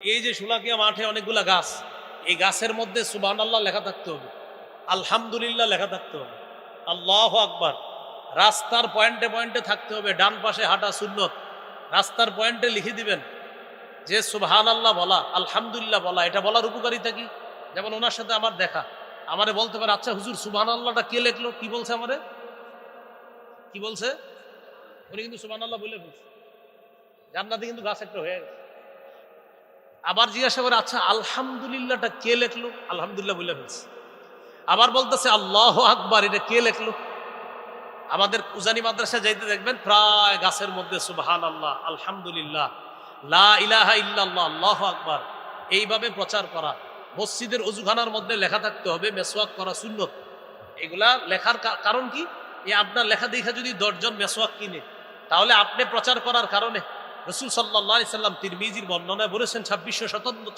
এই যে সুলাকিয়া মাঠে অনেকগুলা গাছ, এই গাছের মধ্যে সুবাহ আল্লাহ লেখা থাকতে হবে। আলহামদুলিল্লাহ লেখা থাকতে হবে। আল্লাহ আকবার। রাস্তার পয়েন্টে পয়েন্টে থাকতে হবে, ডান পাশে হাঁটা সুন্নত। রাস্তার পয়েন্টে লিখে দিবেন, যে সুবহান আল্লাহ বলা, আলহামদুলিল্লাহ বলা, এটা বলার উপকারিতা কি? যেমন ওনার সাথে আমার দেখা। আমারে বলতে পারে আচ্ছা হুজুর সুবহান আল্লাহটা কে লেখলো? কি বলছে আমারে? কি বলছে? উনি কিন্তু সুবহান আল্লাহ বলে ফেলছে জান্নাতে কিন্তু গাছ একটা হয়ে গেছে। আবার জিজ্ঞাসা করে আচ্ছা আলহামদুলিল্লাহটা কে লেখলো? আলহামদুলিল্লাহ বলে ফেলছে। আবার বলতেছে, আল্লাহ আকবার, এটা কে লেখলো? আমাদের উজানি মাদ্রাসা যাইতে দেখবেন, প্রায় গাছের মধ্যে সুবহান আল্লাহ আলহামদুলিল্লাহ, লা ইলাহা ইল্লাল্লাহ, আল্লাহ আকবার। এইভাবে প্রচার করা। মসজিদের অজুখানার মধ্যে লেখা থাকতে হবে মেসোয়াক করা সুন্নত। এগুলা লেখার কারণ কি? এই আপনার লেখা, দেখা যদি দশজন মেসোয়াক কিনে, তাহলে আপনি প্রচার করার কারণে রসুল সাল্লাহ সাল্লাম তিরমিজির বর্ণনায় বলেছেন, ছাব্বিশশো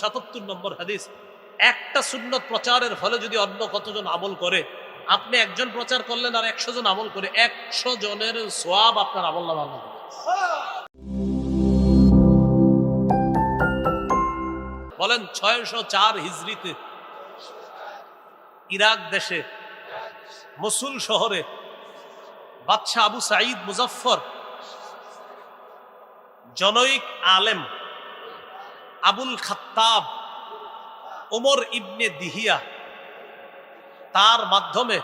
সাতাত্তর নম্বর হাদিস, একটা সুন্নত প্রচারের ফলে যদি অন্য কতজন আমল করে, আপনি একজন প্রচার করলেন আর একশো জন আমল করে, একশো জনের সোয়াব আপনার আমল নামা বলেন, ছয়শো চার হিজড়িতে ইরাক দেশে, মসুল শহরে, বাদশাহ আবু সাঈদ মুজফর জনৈক আলেম, আবুল খাত্তাব, ওমর ইবনে দিহিয়া, তার মাধ্যমে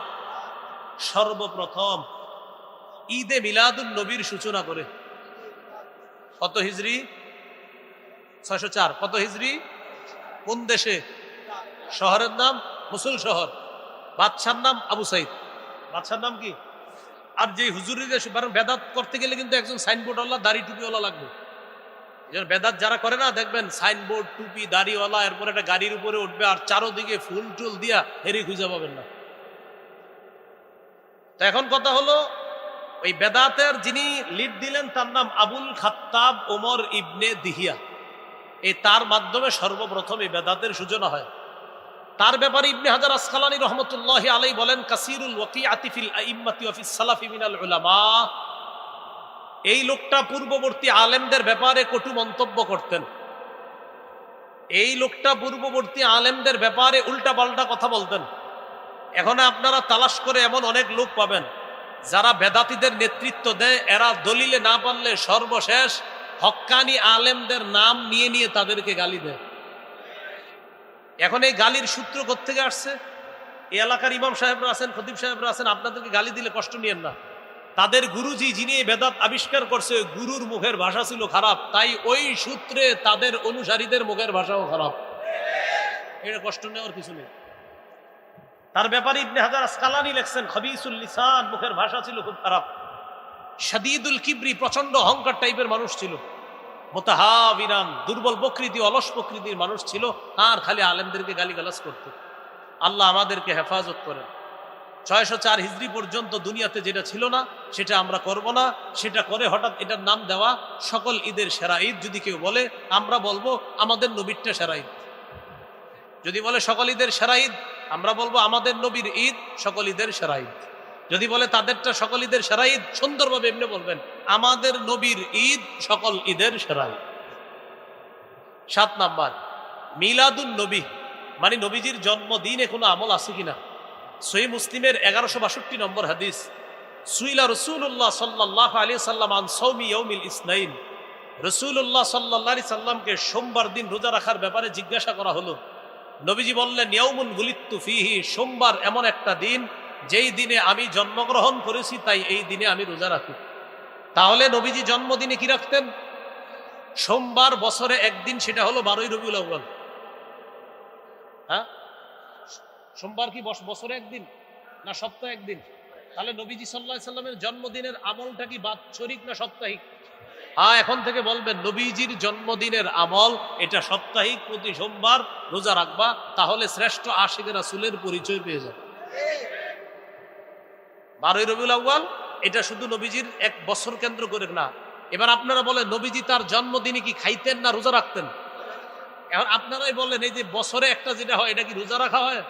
সর্বপ্রথম ঈদে মিলাদুল নবীর সূচনা করে। কত হিজড়ি ছয়শো চার। কত হিজড়ি কোন দেশে? শহরের নাম? মুসুল শহর। বাদশার নাম আবু সাইদ। বাদশার নাম কি? আর যে হুজুরিদের বেদাত করতে গেলে কিন্তু একজন সাইনবোর্ডওয়ালা দাড়ি টুপিওয়ালা লাগবে। বেদাত যারা করে না, দেখবেন সাইনবোর্ড টুপি, দাড়িওয়ালা, এরপর একটা গাড়ির উপরে উঠবে আর চারোদিকে ফুল টুল দিয়া হেরি খুঁজে পাবেন না। তো এখন কথা হলো, ওই বেদাতের যিনি লিড দিলেন তার নাম আবুল খাত্তাব ওমর ইবনে দিহিয়া। এই তার মাধ্যমে সর্বপ্রথম এই বেদাতের সূচনা হয়। তার ব্যাপারে ইবনে হাজার আসকালানি রহমতুল্লাহ আলাই বলেন, কাসিরুল ওয়াকি আতিফিল আইম্মাতি অফিস সালাফি মিনাল উলামা। এই লোকটা পূর্ববর্তী আলেমদের ব্যাপারে কটু মন্তব্য করতেন। এই লোকটা পূর্ববর্তী আলেমদের ব্যাপারে উল্টা পাল্টা কথা বলতেন। এখন আপনারা তালাশ করে এমন অনেক লোক পাবেন, যারা বেদাতিদের নেতৃত্ব দেয়, এরা দলিলে না পারলে সর্বশেষ হক্কানি আলেমদের নাম নিয়ে নিয়ে তাদেরকে গালি দেয়। এখন এই গালির সূত্র কোথেকে আসছে? এই এলাকার ইমাম সাহেবরা আছেন, খতিব সাহেবরা আছেন, আপনাদেরকে গালি দিলে কষ্ট নিয়েন না। তাদের গুরুজি যিনি বেদাত আবিষ্কার করছে গুরুর মুখের ভাষা ছিল খারাপ, তাই ওই সূত্রে তাদের অনুসারীদের মুখের ভাষাও খারাপ। এটা কষ্ট নেওয়ার কিছু নেই। তার ব্যাপারে ইবনে হাজার আসকালানি লেখছেন, খবিসুল লিসান মুখের ভাষা ছিল খুব খারাপ। সাদিদুল কিবরি প্রচণ্ড অহংকার টাইপের মানুষ ছিল। মোতাহাবিরান দুর্বল প্রকৃতি, অলস প্রকৃতির মানুষ ছিল। আর খালি আলেমদেরকে গালিগালাজ করত। আল্লাহ আমাদেরকে হেফাজত করেন। ছয়শো চার হিজড়ি পর্যন্ত দুনিয়াতে যেটা ছিল না, সেটা আমরা করব না। সেটা করে হঠাৎ এটার নাম দেওয়া সকল ঈদের সেরা ঈদ। যদি কেউ বলে, আমরা বলব, আমাদের নবীরটা সেরা ঈদ। যদি বলে, সকল ঈদের সেরা ঈদ, আমরা বলব, আমাদের নবীর ঈদ, সকল ঈদের সেরা ঈদ। যদি বলে তাদেরটা সকল ঈদের সেরা ঈদ, সুন্দরভাবে এমনি বলবেন, আমাদের নবীর ঈদ সকল ঈদের সেরা ঈদ সাত নাম্বার, মিলাদুন নবী মানে নবীজির জন্মদিনে কোনো আমল আছে কিনা? সই মুসলিমের এগারোশো বাষট্টি নম্বর হাদিস, সুইলা রসুল্লাহ সাল্লাহ আলী সাল্লাম আন সৌমি ইয়ৌমিল ইসনাইন। রসুল্লাহ সাল্লাহ আলি সাল্লামকে সোমবার দিন রোজা রাখার ব্যাপারে জিজ্ঞাসা করা হলো। নবীজি বললেন ইয়ৌমুন গুলিত্তু ফিহি, সোমবার এমন একটা দিন যেই দিনে আমি জন্মগ্রহণ করেছি, তাই এই দিনে আমি রোজা রাখি। তাহলে নবীজি জন্মদিনে কি রাখতেন? সোমবার বছরে একদিন, সেটা হলো বারোই আউ্বাল হ্যাঁ? সোমবার কি বছরে একদিন? না সপ্তাহে একদিন? তাহলে নবীজি সাল্লাহ সাল্লামের জন্মদিনের আমলটা কি বাৎসরিক না সাপ্তাহিক? হ্যাঁ এখন থেকে বলবেন, নবীজির জন্মদিনের আমল এটা সাপ্তাহিক, প্রতি সোমবার রোজা রাখবা, তাহলে শ্রেষ্ঠ আশিকের রাসুলের পরিচয় পেয়ে যাবে। বারোই রবিউল আউ্বাল এটা শুধু নবীজির এক বছর কেন্দ্র করে না। এবার আপনারা বলেন, নবীজি তার জন্মদিনে কি খাইতেন না রোজা রাখতেন? এখন আপনারাই বলেন, এই যে বছরে একটা যেটা হয়, এটা কি রোজা রাখা হয়?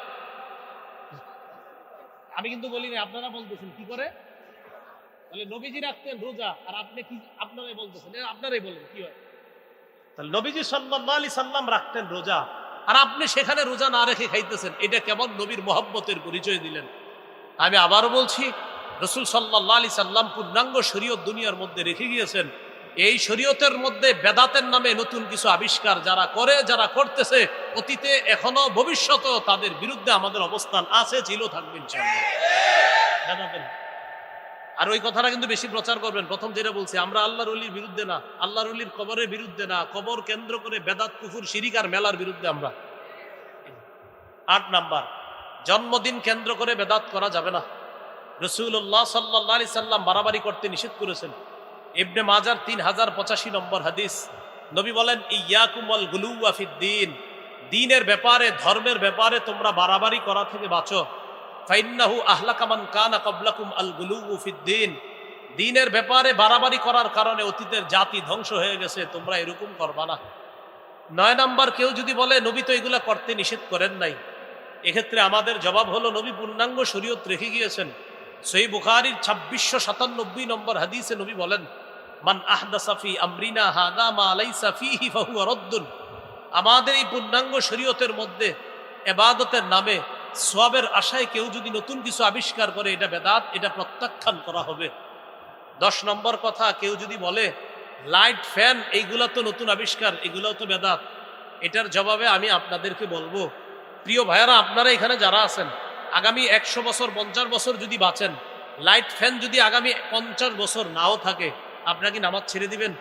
আমি কিন্তু বলিনি আপনারা বলতেছেন, কি করে? তাহলে নবীজি রাখতেন রোজা, আর আপনি কি, আপনারাই বলতেছেন আপনারাই বলেন, কি হয়? তাহলে নবীজি সাল্লাহ আলি সাল্লাম রাখতেন রোজা, আর আপনি সেখানে রোজা না রেখে খাইতেছেন, এটা কেমন নবীর মোহাম্মতের পরিচয় দিলেন? আমি আবারও বলছি, রসুল সাল্লাহ আলি সাল্লাম পূর্ণাঙ্গ শরীয়ত দুনিয়ার মধ্যে রেখে গিয়েছেন। এই শরীয়তের মধ্যে বেদাতের নামে নতুন কিছু আবিষ্কার যারা করে, যারা করতেছে, অতীতে এখনও ভবিষ্যতেও তাদের বিরুদ্ধে আমাদের অবস্থান আছে ছিল থাকবেন আর ওই কথাটা কিন্তু বেশি প্রচার করবেন। প্রথম যেটা বলছি, আমরা আল্লাহর অলির বিরুদ্ধে না, আল্লাহর অলির কবরের বিরুদ্ধে না, কবর কেন্দ্র করে বেদাত, কুফুর শিরিকার মেলার বিরুদ্ধে আমরা। আট নাম্বার। জন্মদিন কেন্দ্র করে বেদাত করা যাবে না। রসুল্লাহ সাল্লাহ সাল্লাম বাড়াবাড়ি করতে নিষেধ করেছেন। ইবনে মাজার তিন হাজার পঁচাশি নম্বর হাদিস। নবী বলেন, ইয়াকুমল গুলুয়াফিদ্দিন দিনের ব্যাপারে, ধর্মের ব্যাপারে তোমরা বাড়াবাড়ি করা থেকে বাঁচো। ফাইন্নাহু আহলাকামান কানা কবলাকুম আল গুলুফিদ্দিন দিনের ব্যাপারে বাড়াবাড়ি করার কারণে অতীতের জাতি ধ্বংস হয়ে গেছে, তোমরা এরকম করবা না। নয় নাম্বার, কেউ যদি বলে, নবী তো এগুলা করতে নিষেধ করেন নাই। এক্ষেত্রে আমাদের জবাব হলো, নবী পূর্ণাঙ্গ শরীয়ত রেখে গিয়েছেন। সেই বুখারির ছাব্বিশশো সাতানব্বই নম্বর হাদিসে নবী বলেন, মান আহদাসাফি আমরিনা হাদা মা আলাইসা ফিহি ফাহুয়া রদ্দুন। আমাদের এই পূর্ণাঙ্গ শরীয়তের মধ্যে এবাদতের নামে সোয়াবের আশায় কেউ যদি নতুন কিছু আবিষ্কার করে, এটা বেদাত, এটা প্রত্যাখ্যান করা হবে। দশ নম্বর কথা, কেউ যদি বলে, লাইট ফ্যান, এইগুলা তো নতুন আবিষ্কার, এগুলাও তো বেদাত। এটার জবাবে আমি আপনাদেরকে বলব প্রিয় ভাইয়ারা, আপনারা এখানে যারা আছেন, আগামী একশো বছর, পঞ্চাশ বছর যদি বাঁচেন, লাইট ফ্যান যদি আগামী পঞ্চাশ বছর নাও থাকে, আপনারা কি নামাজ ছেড়ে দিবেন?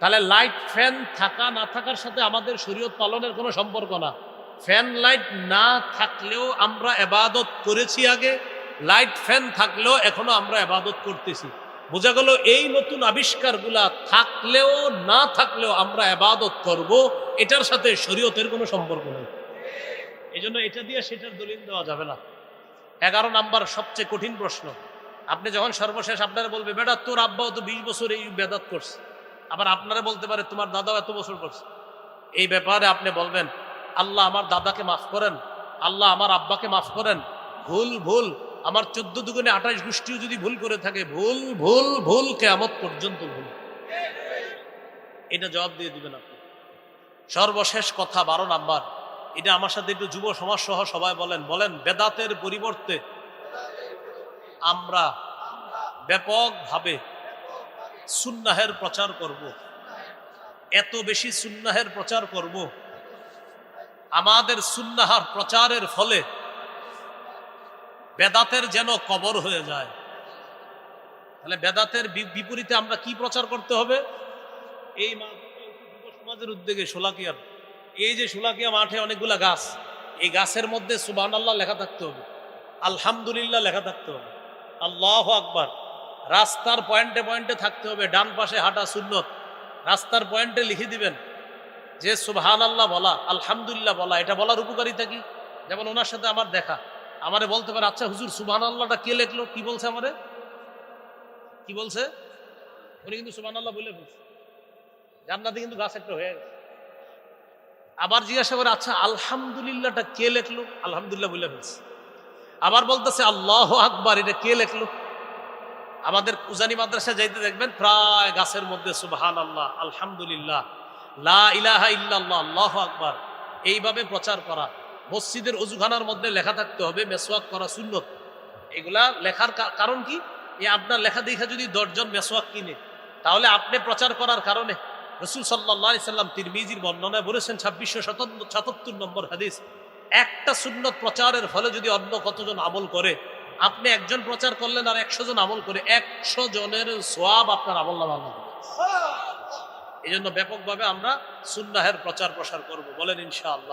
তাহলে লাইট ফ্যান থাকা না থাকার সাথে আমাদের শরীয়ত পালনের কোনো সম্পর্ক না। ফ্যান লাইট না থাকলেও আমরা এবাদত করেছি আগে, লাইট ফ্যান থাকলেও এখনও আমরা এবাদত করতেছি। বোঝা গেল এই নতুন আবিষ্কারগুলা থাকলেও না থাকলেও আমরা এবাদত করব, এটার সাথে শরীয়তের কোনো সম্পর্ক নেই। এই জন্য এটা দিয়ে সেটার দলিল দেওয়া যাবে না। এগারো নাম্বার সবচেয়ে কঠিন প্রশ্ন। আপনি যখন সর্বশেষ আপনারা বলবে, বেটা, তোর আব্বাও তো বিশ বছর এই বেদাত করছে। আবার আপনারা বলতে পারে, তোমার দাদাও এত বছর করছে। এই ব্যাপারে আপনি বলবেন, আল্লাহ আমার দাদাকে মাফ করেন, আল্লাহ আমার আব্বাকে মাফ করেন। ভুল ভুল। আমার চোদ্দ দুগুণে আঠাশ গোষ্ঠীও যদি ভুল করে থাকে, ভুল ভুল ভুল কেমত পর্যন্ত ভুল। এটা জবাব দিয়ে দিবেন আপনি। সর্বশেষ কথা বারো নাম্বার। এটা আমার সাথে একটু যুব সমাজ সহ সবাই বলেন বলেন, বেদাতের পরিবর্তে আমরা ব্যাপকভাবে সুন্নাহের প্রচার করব। এত বেশি সুন্নাহের প্রচার করব। আমাদের সুন্নাহার প্রচারের ফলে বেদাতের যেন কবর হয়ে যায় তাহলে বেদাতের বিপরীতে আমরা কি প্রচার করতে হবে এই সমাজের উদ্যোগে সোলাকিয়ার এই যে সোলাকিয়া মাঠে অনেকগুলা গাছ, এই গাছের মধ্যে সুবান আল্লাহ লেখা থাকতে হবে। আলহামদুলিল্লাহ লেখা থাকতে হবে। আল্লাহ আকবার। রাস্তার পয়েন্টে পয়েন্টে থাকতে হবে, ডান পাশে হাঁটা সুন্নত। রাস্তার পয়েন্টে লিখে দিবেন, যে সুবহান আল্লাহ বলা, আলহামদুলিল্লাহ বলা, এটা বলার উপকারিতা কি? যেমন ওনার সাথে আমার দেখা। আমারে বলতে পারে আচ্ছা হুজুর সুবহান আল্লাহটা কে লেখলো? কি বলছে আমারে? কি বলছে? উনি কিন্তু সুবহান আল্লাহ বলে বলছে। জান্নাতে কিন্তু গাছ একটা হয়ে গেছে। আবার জিজ্ঞাসা করে আচ্ছা আলহামদুলিল্লাহটা কে লেখলো? আলহামদুলিল্লাহ বলে ফেলছে। আবার বলতেছে, আল্লাহ আকবার, এটা কে লেখলো? আমাদের উজানি মাদ্রাসা যাইতে দেখবেন, প্রায় গাছের মধ্যে সুবহান আল্লাহ আলহামদুলিল্লাহ, লা ইলাহা ইল্লাল্লাহ, আল্লাহ আকবার, এইভাবে প্রচার করা। মসজিদের অজুখানার মধ্যে লেখা থাকতে হবে মেসোয়াক করা সুন্নত। এগুলা লেখার কারণ কি? এ আপনার লেখা দেখা যদি দশজন মেসোয়াক কিনে, তাহলে আপনি প্রচার করার কারণে রসুল সাল্লাহ সাল্লাম তিরমিজির বর্ণনায় বলেছেন ছাব্বিশশো সাতাত্তর নম্বর হাদিস একটা সুন্নত প্রচারের ফলে যদি অন্য কতজন আমল করে আপনি একজন প্রচার করলেন আর একশো জন আমল করে একশো জনের সোয়াব আপনার আমল নামা এই জন্য ব্যাপকভাবে আমরা সুন্নাহের প্রচার প্রসার করব বলেন ইনশাআল্লাহ।